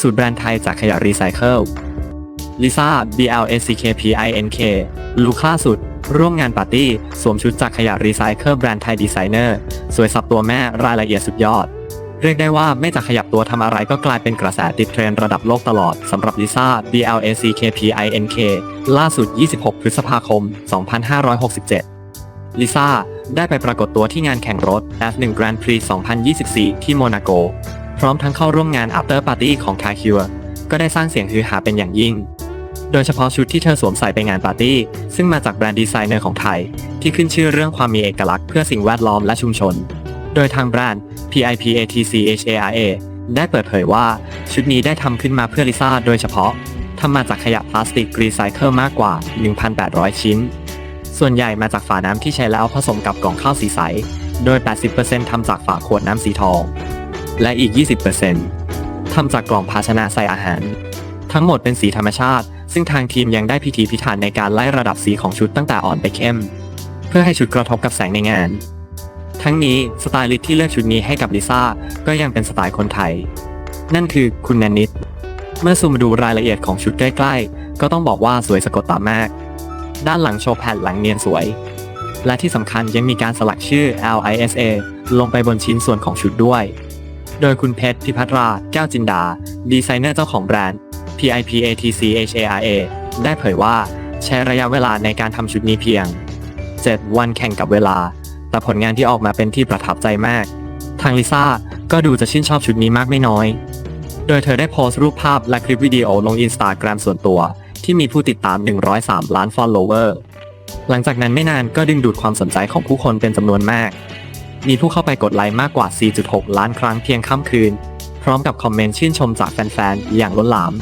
สูตรแบรนด์ไทยจากขยะรีไซเคิลลิซ่า B L A C K P I N K ลุคล่าสุด ร่วมงานปาร์ตี้ สวมชุดจากขยะรีไซเคิลแบรนด์ไทยดีไซเนอร์ สวยสับตัวแม่รายละเอียดสุดยอด เรียกได้ว่าไม่จากขยับตัวทำอะไรก็กลายเป็นกระแสติดเทรนระดับโลกตลอดสำหรับลิซ่า B L A C K P I N K ล่าสุด 26 พฤษภาคม 2567 ลิซ่าได้ไปปรากฏตัวที่งานแข่งรถ F1 Grand Prix 2024 ที่โมนาโก พร้อมทั้งเข้าร่วมงาน After Party ของ c a r c u r ก็ได้สร้างเสียงฮือฮาเป็นอย่างยิ่ง โดยเฉพาะชุดที่เธอสวมใส่ไปงานปาร์ตี้ ซึ่งมาจากแบรนด์ดีไซเนอร์ของไทย ที่ขึ้นชื่อเรื่องความมีเอกลักษณ์เพื่อสิ่งแวดล้อมและชุมชน โดยทางแบรนด์ PIPATCHARA ได้เปิดเผยว่าชุดนี้ได้ทำขึ้นมาเพื่อลิซ่าโดยเฉพาะทำมาจากขยะพลาสติกรีไซเคิลมากกว่า 1,800 ชิ้น ส่วนใหญ่มาจากฝาน้ำที่ใช้แล้วผสมกับกล่องข้าวสีใส โดย 80%ทำจากฝาขวดน้ำสีทอง และอีก 20%ทำจากกล่องภาชนะใส่อาหาร ทั้งหมดเป็นสีธรรมชาติ ซึ่งทางทีมยังได้พิถีพิถันในการไล่ระดับสีของชุดตั้งแต่อ่อนไปเข้ม เพื่อให้ชุดกระทบกับแสงในงาน ทั้งนี้สไตลิสต์ที่เลือกชุดนี้ให้กับลิซ่าก็ยังเป็นสไตล์คนไทย นั่นคือคุณแนนนิดเมื่อซูมมาดูรายละเอียดของชุดใกล้ๆ ก็ต้องบอกว่าสวยสะกดตามาก ด้านหลังโชว์แผ่นหลังเนียนสวย และที่สำคัญยังมีการสลักชื่อ LISA ลงไปบนชิ้นส่วนของชุดด้วย โดยคุณเพชรพิพัตรา แก้วจินดา ดีไซเนอร์เจ้าของแบรนด์ PIPATCHARA ได้เผยว่า ใช้ระยะเวลาในการทำชุดนี้เพียง 7 วันแข่งกับเวลา แต่ผลงานที่ออกมาเป็นที่ประทับใจมาก ทางลิซ่าก็ดูจะชื่นชอบชุดนี้มากไม่น้อย โดยเธอได้โพสต์รูปภาพและคลิปวิดีโอลงอินสตาแกรมส่วนตัว ที่มีผู้ติดตาม 103 ล้าน follower หลังจากนั้นไม่นานก็ดึงดูดความสนใจของผู้คนเป็นจำนวนมาก มีผู้เข้าไปกดไลค์มากกว่า 4.6 ล้านครั้งเพียงค่ำคืน พร้อมกับคอมเมนต์ชื่นชมจากแฟนๆ อย่างล้นหลาม